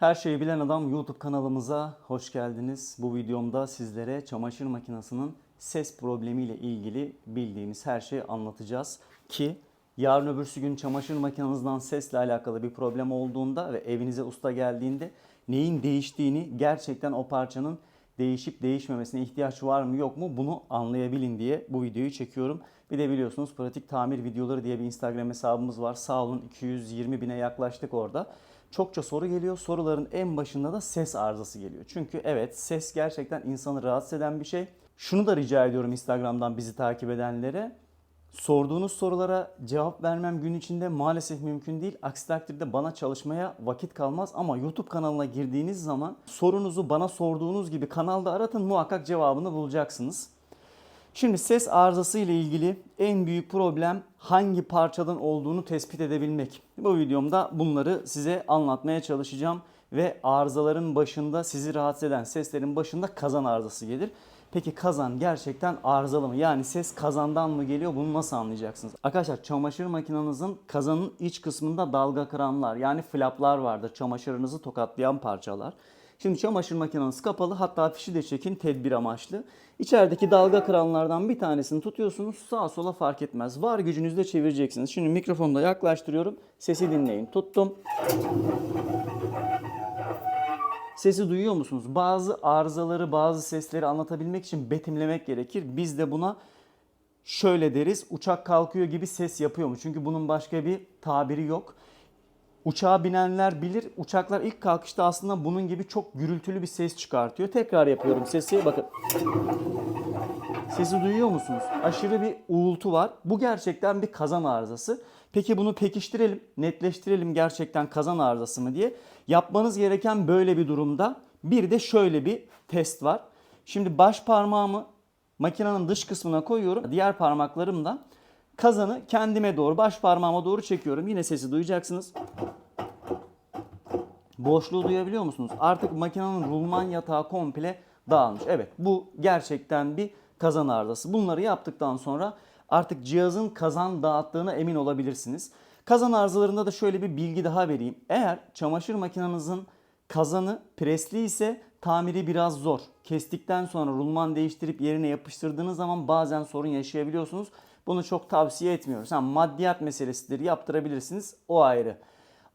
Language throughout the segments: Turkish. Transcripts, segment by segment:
Her şeyi bilen adam YouTube kanalımıza hoş geldiniz. Bu videomda sizlere çamaşır makinesinin ses problemiyle ilgili bildiğimiz her şeyi anlatacağız. Ki yarın öbürsü gün çamaşır makinenizden sesle alakalı bir problem olduğunda ve evinize usta geldiğinde neyin değiştiğini gerçekten o parçanın değişip değişmemesine ihtiyaç var mı yok mu bunu anlayabilin diye bu videoyu çekiyorum. Bir de biliyorsunuz pratik tamir videoları diye bir Instagram hesabımız var. Sağ olun 220 bine yaklaştık orada. Çokça soru geliyor. Soruların en başında da ses arızası geliyor. Çünkü evet ses gerçekten insanı rahatsız eden bir şey. Şunu da rica ediyorum Instagram'dan bizi takip edenlere. Sorduğunuz sorulara cevap vermem gün içinde maalesef mümkün değil. Aksi takdirde bana çalışmaya vakit kalmaz ama YouTube kanalına girdiğiniz zaman sorunuzu bana sorduğunuz gibi kanalda aratın muhakkak cevabını bulacaksınız. Şimdi ses arızası ile ilgili en büyük problem hangi parçadan olduğunu tespit edebilmek. Bu videomda bunları size anlatmaya çalışacağım ve arızaların başında sizi rahatsız eden seslerin başında kazan arızası gelir. Peki kazan gerçekten arızalı mı? Yani ses kazandan mı geliyor? Bunu nasıl anlayacaksınız? Arkadaşlar çamaşır makinenizin kazanın iç kısmında dalga kıranlar yani flaplar vardır. Çamaşırınızı tokatlayan parçalar. Şimdi çamaşır makineniz kapalı hatta fişi de çekin tedbir amaçlı. İçerideki dalga kıranlardan bir tanesini tutuyorsunuz sağa sola fark etmez. Var gücünüzle çevireceksiniz. Şimdi mikrofonu da yaklaştırıyorum. Sesi dinleyin. Tuttum. Sesi duyuyor musunuz? Bazı arızaları, bazı sesleri anlatabilmek için betimlemek gerekir. Biz de buna şöyle deriz. Uçak kalkıyor gibi ses yapıyor mu? Çünkü bunun başka bir tabiri yok. Uçağa binenler bilir. Uçaklar ilk kalkışta aslında bunun gibi çok gürültülü bir ses çıkartıyor. Tekrar yapıyorum sesi. Bakın. Sesi duyuyor musunuz? Aşırı bir uğultu var. Bu gerçekten bir kazan arızası. Peki bunu pekiştirelim, netleştirelim gerçekten kazan arızası mı diye. Yapmanız gereken böyle bir durumda bir de şöyle bir test var. Şimdi baş parmağımı makinenin dış kısmına koyuyorum. Diğer parmaklarımla kazanı kendime doğru, baş parmağıma doğru çekiyorum. Yine sesi duyacaksınız. Boşluğu duyabiliyor musunuz? Artık makinenin rulman yatağı komple dağılmış. Evet bu gerçekten bir kazan arızası. Bunları yaptıktan sonra artık cihazın kazan dağıttığına emin olabilirsiniz. Kazan arızalarında da şöyle bir bilgi daha vereyim. Eğer çamaşır makinenizin kazanı presli ise tamiri biraz zor. Kestikten sonra rulman değiştirip yerine yapıştırdığınız zaman bazen sorun yaşayabiliyorsunuz. Bunu çok tavsiye etmiyoruz. Ha, maddiyat meselesidir yaptırabilirsiniz o ayrı.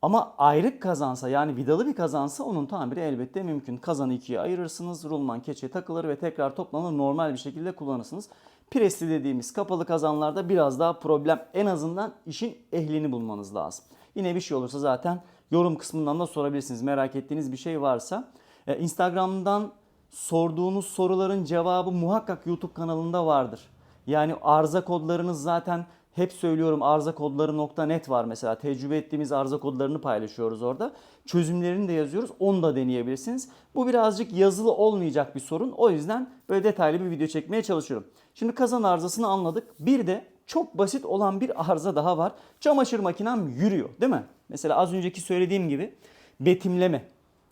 Ama ayrık kazansa yani vidalı bir kazansa onun tamiri elbette mümkün. Kazanı ikiye ayırırsınız, rulman keçe takılır ve tekrar toplanır normal bir şekilde kullanırsınız. Presli dediğimiz kapalı kazanlarda biraz daha problem. En azından işin ehlini bulmanız lazım. Yine bir şey olursa zaten yorum kısmından da sorabilirsiniz. Merak ettiğiniz bir şey varsa. Ee, Instagram'dan sorduğunuz soruların cevabı muhakkak YouTube kanalında vardır. Yani arıza kodlarınız zaten hep söylüyorum arıza kodları.net var mesela. Tecrübe ettiğimiz arıza kodlarını paylaşıyoruz orada. Çözümlerini de yazıyoruz. Onu da deneyebilirsiniz. Bu birazcık yazılı olmayacak bir sorun. O yüzden böyle detaylı bir video çekmeye çalışıyorum. Şimdi kazan arızasını anladık. Bir de çok basit olan bir arıza daha var. Çamaşır makinem yürüyor değil mi? Mesela az önceki söylediğim gibi betimleme.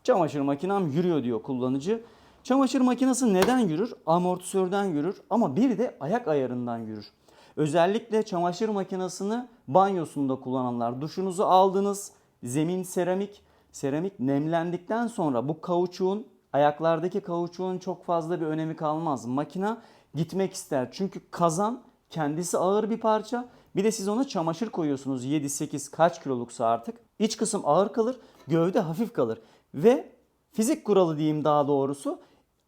Çamaşır makinem yürüyor diyor kullanıcı. Çamaşır makinesi neden yürür? Amortisörden yürür ama bir de ayak ayarından yürür. Özellikle çamaşır makinesini banyosunda kullananlar duşunuzu aldınız. Zemin seramik. Seramik nemlendikten sonra bu kauçuğun ayaklardaki kauçuğun çok fazla bir önemi kalmaz. Makina gitmek ister. Çünkü kazan kendisi ağır bir parça. Bir de siz ona çamaşır koyuyorsunuz 7-8 kaç kiloluksa artık. İç kısım ağır kalır, gövde hafif kalır. Ve fizik kuralı diyeyim daha doğrusu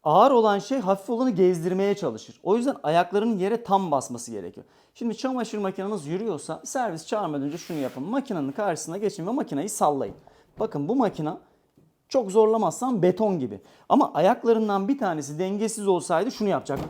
ağır olan şey hafif olanı gezdirmeye çalışır. O yüzden ayaklarının yere tam basması gerekiyor. Şimdi çamaşır makineniz yürüyorsa servis çağırmadan önce şunu yapın. Makinenin karşısına geçin ve makineyi sallayın. Bakın bu makina çok zorlamazsan beton gibi. Ama ayaklarından bir tanesi dengesiz olsaydı şunu yapacaktı.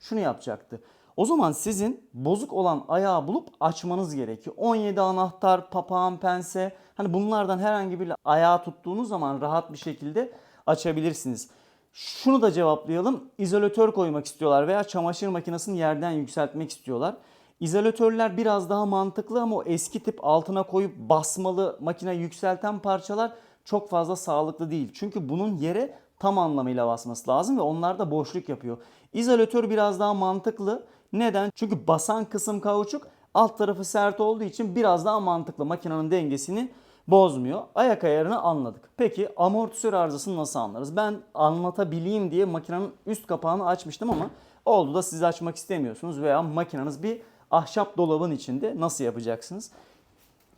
Şunu yapacaktı. O zaman sizin bozuk olan ayağı bulup açmanız gerekiyor. 17 anahtar, papağan, pense hani bunlardan herhangi bir ayağı tuttuğunuz zaman rahat bir şekilde açabilirsiniz. Şunu da cevaplayalım. İzolatör koymak istiyorlar veya çamaşır makinesini yerden yükseltmek istiyorlar. İzolatörler biraz daha mantıklı ama o eski tip altına koyup basmalı makine yükselten parçalar çok fazla sağlıklı değil. Çünkü bunun yere tam anlamıyla basması lazım ve onlar da boşluk yapıyor. İzolatör biraz daha mantıklı. Neden? Çünkü basan kısım kauçuk alt tarafı sert olduğu için biraz daha mantıklı makinenin dengesini bozmuyor. Ayak ayarını anladık. Peki amortisör arızasını nasıl anlarız? Ben anlatabileyim diye makinenin üst kapağını açmıştım ama oldu da siz açmak istemiyorsunuz veya makineniz bir ahşap dolabın içinde nasıl yapacaksınız?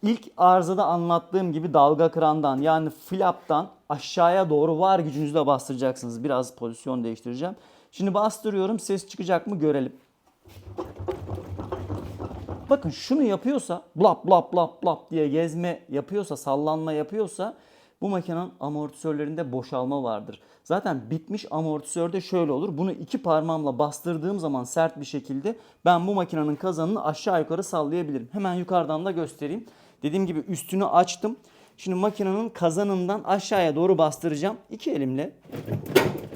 İlk arızada anlattığım gibi dalga kırandan yani flaptan aşağıya doğru var gücünüzle bastıracaksınız. Biraz pozisyon değiştireceğim. Şimdi bastırıyorum ses çıkacak mı görelim. Bakın şunu yapıyorsa blap blap blap blap diye gezme yapıyorsa sallanma yapıyorsa bu makinenin amortisörlerinde boşalma vardır. Zaten bitmiş amortisörde şöyle olur. Bunu iki parmağımla bastırdığım zaman sert bir şekilde ben bu makinenin kazanını aşağı yukarı sallayabilirim. Hemen yukarıdan da göstereyim. Dediğim gibi üstünü açtım. Şimdi makinenin kazanından aşağıya doğru bastıracağım. İki elimle.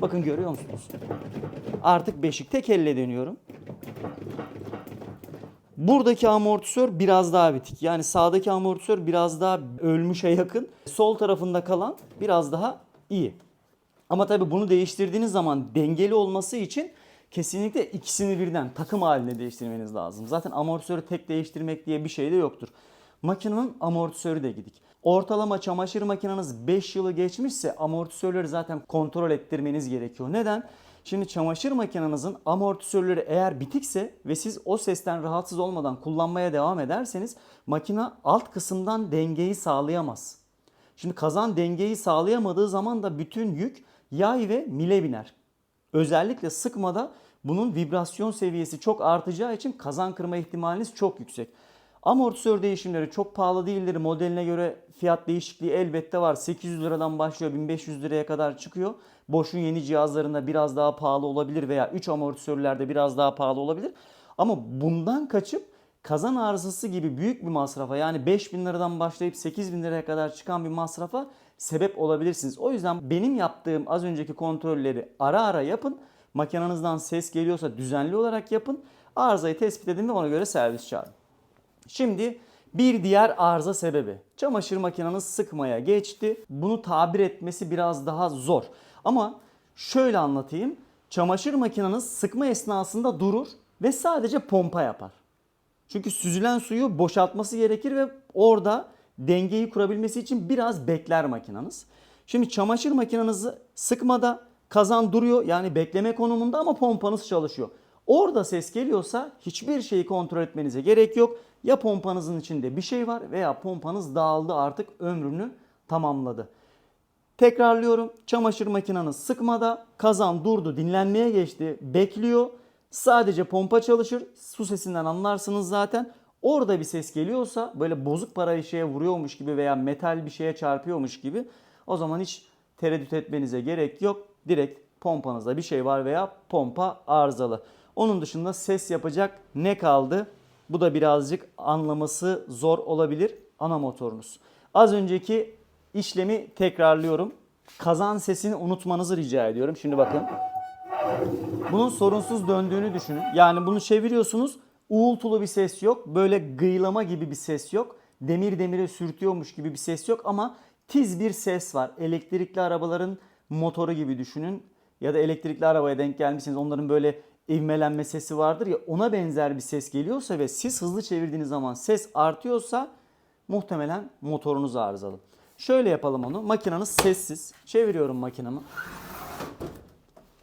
Bakın görüyor musunuz? Artık beşik tek elle dönüyorum. Buradaki amortisör biraz daha bitik. Yani sağdaki amortisör biraz daha ölmüşe yakın. Sol tarafında kalan biraz daha iyi. Ama tabii bunu değiştirdiğiniz zaman dengeli olması için kesinlikle ikisini birden takım halinde değiştirmeniz lazım. Zaten amortisörü tek değiştirmek diye bir şey de yoktur. Makinenin amortisörü de gidik. Ortalama çamaşır makineniz 5 yılı geçmişse amortisörleri zaten kontrol ettirmeniz gerekiyor. Neden? Şimdi çamaşır makinenizin amortisörleri eğer bitikse ve siz o sesten rahatsız olmadan kullanmaya devam ederseniz makine alt kısımdan dengeyi sağlayamaz. Şimdi kazan dengeyi sağlayamadığı zaman da bütün yük yay ve mile biner. Özellikle sıkmada bunun vibrasyon seviyesi çok artacağı için kazan kırma ihtimaliniz çok yüksek. Amortisör değişimleri çok pahalı değildir. Modeline göre fiyat değişikliği elbette var. 800 liradan başlıyor 1500 liraya kadar çıkıyor. Boşun yeni cihazlarında biraz daha pahalı olabilir veya 3 amortisörlerde biraz daha pahalı olabilir. Ama bundan kaçıp kazan arızası gibi büyük bir masrafa yani 5000 liradan başlayıp 8000 liraya kadar çıkan bir masrafa sebep olabilirsiniz. O yüzden benim yaptığım az önceki kontrolleri ara ara yapın. Makinenizden ses geliyorsa düzenli olarak yapın. Arızayı tespit edin ve ona göre servis çağırın. Şimdi bir diğer arıza sebebi. Çamaşır makineniz sıkmaya geçti. Bunu tabir etmesi biraz daha zor. Ama şöyle anlatayım. Çamaşır makineniz sıkma esnasında durur ve sadece pompa yapar. Çünkü süzülen suyu boşaltması gerekir ve orada dengeyi kurabilmesi için biraz bekler makineniz. Şimdi çamaşır makinenizi sıkmada kazan duruyor yani bekleme konumunda ama pompanız çalışıyor. Orada ses geliyorsa hiçbir şeyi kontrol etmenize gerek yok. Ya pompanızın içinde bir şey var veya pompanız dağıldı artık ömrünü tamamladı. Tekrarlıyorum. Çamaşır makineniz sıkmada kazan durdu dinlenmeye geçti bekliyor. Sadece pompa çalışır. Su sesinden anlarsınız zaten. Orada bir ses geliyorsa böyle bozuk para bir şeye vuruyormuş gibi veya metal bir şeye çarpıyormuş gibi o zaman hiç tereddüt etmenize gerek yok. Direkt pompanızda bir şey var veya pompa arızalı. Onun dışında ses yapacak ne kaldı? Bu da birazcık anlaması zor olabilir ana motorunuz. Az önceki işlemi tekrarlıyorum. Kazan sesini unutmanızı rica ediyorum. Şimdi bakın. Bunun sorunsuz döndüğünü düşünün. Yani bunu çeviriyorsunuz. Uğultulu bir ses yok. Böyle gıylama gibi bir ses yok. Demir demire sürtüyormuş gibi bir ses yok ama tiz bir ses var. Elektrikli arabaların motoru gibi düşünün. Ya da elektrikli arabaya denk gelmişsiniz. Onların böyle ivmelenme sesi vardır ya ona benzer bir ses geliyorsa ve siz hızlı çevirdiğiniz zaman ses artıyorsa muhtemelen motorunuz arızalı. Şöyle yapalım onu. Makinanız sessiz. Çeviriyorum makinamı.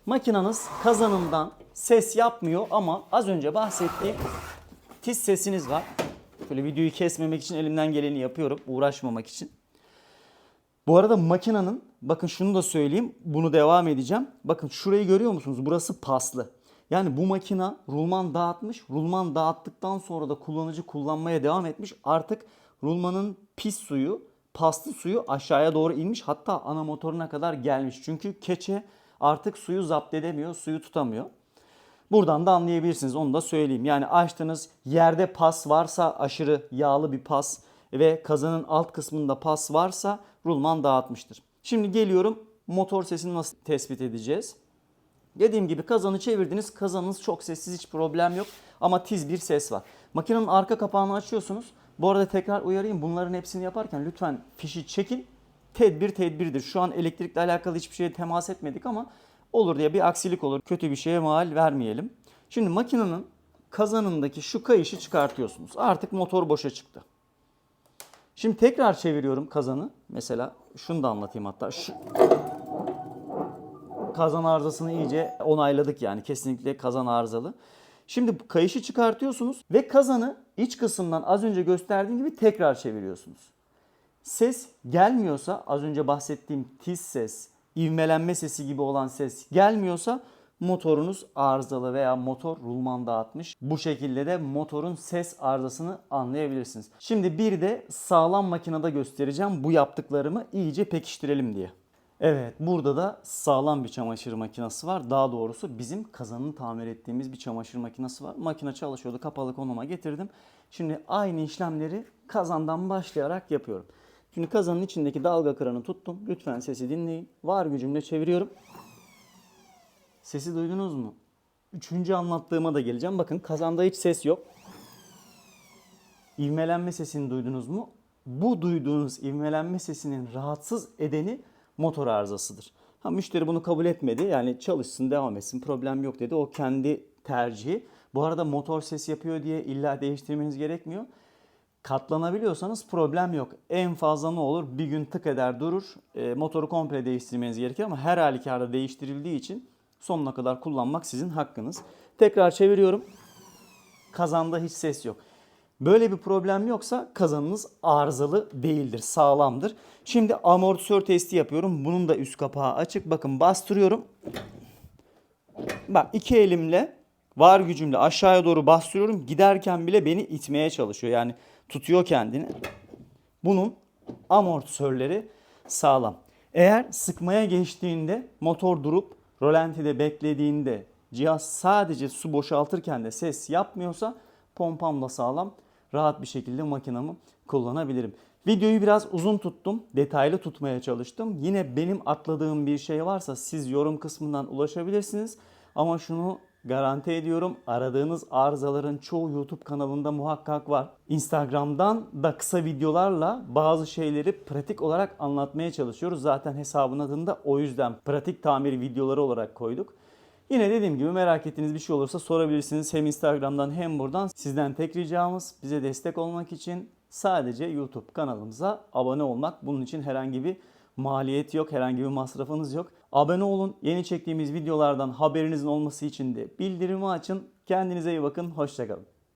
Makinanız kazanından ses yapmıyor ama az önce bahsettiğim tiz sesiniz var. Böyle videoyu kesmemek için elimden geleni yapıyorum. Uğraşmamak için. Bu arada makinenin bakın şunu da söyleyeyim. Bunu devam edeceğim. Bakın şurayı görüyor musunuz? Burası paslı. Yani bu makina rulman dağıtmış. Rulman dağıttıktan sonra da kullanıcı kullanmaya devam etmiş. Artık rulmanın pis suyu, paslı suyu aşağıya doğru inmiş. Hatta ana motoruna kadar gelmiş. Çünkü keçe artık suyu zapt edemiyor, suyu tutamıyor. Buradan da anlayabilirsiniz onu da söyleyeyim. Yani açtınız yerde pas varsa aşırı yağlı bir pas ve kazanın alt kısmında pas varsa rulman dağıtmıştır. Şimdi geliyorum motor sesini nasıl tespit edeceğiz? Dediğim gibi kazanı çevirdiniz. Kazanınız çok sessiz hiç problem yok. Ama tiz bir ses var. Makinenin arka kapağını açıyorsunuz. Bu arada tekrar uyarayım. Bunların hepsini yaparken lütfen fişi çekin. Tedbir tedbirdir. Şu an elektrikle alakalı hiçbir şeye temas etmedik ama olur diye bir aksilik olur. Kötü bir şeye mal vermeyelim. Şimdi makinenin kazanındaki şu kayışı çıkartıyorsunuz. Artık motor boşa çıktı. Şimdi tekrar çeviriyorum kazanı. Mesela şunu da anlatayım hatta. Şu kazan arızasını iyice onayladık yani kesinlikle kazan arızalı. Şimdi kayışı çıkartıyorsunuz ve kazanı iç kısımdan az önce gösterdiğim gibi tekrar çeviriyorsunuz. Ses gelmiyorsa az önce bahsettiğim tiz ses, ivmelenme sesi gibi olan ses gelmiyorsa motorunuz arızalı veya motor rulman dağıtmış. Bu şekilde de motorun ses arızasını anlayabilirsiniz. Şimdi bir de sağlam makinede göstereceğim bu yaptıklarımı iyice pekiştirelim diye. Evet burada da sağlam bir çamaşır makinesi var. Daha doğrusu bizim kazanını tamir ettiğimiz bir çamaşır makinesi var. Makine çalışıyordu kapalı konuma getirdim. Şimdi aynı işlemleri kazandan başlayarak yapıyorum. Şimdi kazanın içindeki dalga kıranı tuttum. Lütfen sesi dinleyin. Var gücümle çeviriyorum. Sesi duydunuz mu? Üçüncü anlattığıma da geleceğim. Bakın kazanda hiç ses yok. İvmelenme sesini duydunuz mu? Bu duyduğunuz ivmelenme sesinin rahatsız edeni motor arızasıdır. Ha müşteri bunu kabul etmedi. Yani çalışsın, devam etsin, problem yok dedi. O kendi tercihi. Bu arada motor ses yapıyor diye illa değiştirmeniz gerekmiyor. Katlanabiliyorsanız problem yok. En fazla ne olur? Bir gün tık eder durur. E, motoru komple değiştirmeniz gerekir ama her halükarda değiştirildiği için sonuna kadar kullanmak sizin hakkınız. Tekrar çeviriyorum. Kazanda hiç ses yok. Böyle bir problem yoksa kazanınız arızalı değildir, sağlamdır. Şimdi amortisör testi yapıyorum. Bunun da üst kapağı açık. Bakın bastırıyorum. Bak iki elimle var gücümle aşağıya doğru bastırıyorum. Giderken bile beni itmeye çalışıyor. Yani tutuyor kendini. Bunun amortisörleri sağlam. Eğer sıkmaya geçtiğinde motor durup rolantide beklediğinde cihaz sadece su boşaltırken de ses yapmıyorsa pompam da sağlam. Rahat bir şekilde makinamı kullanabilirim. Videoyu biraz uzun tuttum. Detaylı tutmaya çalıştım. Yine benim atladığım bir şey varsa siz yorum kısmından ulaşabilirsiniz. Ama şunu garanti ediyorum aradığınız arızaların çoğu YouTube kanalında muhakkak var. Instagram'dan da kısa videolarla bazı şeyleri pratik olarak anlatmaya çalışıyoruz. Zaten hesabın adını da o yüzden pratik tamir videoları olarak koyduk. Yine dediğim gibi merak ettiğiniz bir şey olursa sorabilirsiniz. Hem Instagram'dan hem buradan. Sizden tek ricamız bize destek olmak için sadece YouTube kanalımıza abone olmak. Bunun için herhangi bir maliyet yok, herhangi bir masrafınız yok. Abone olun. Yeni çektiğimiz videolardan haberinizin olması için de bildirimi açın. Kendinize iyi bakın. Hoşçakalın.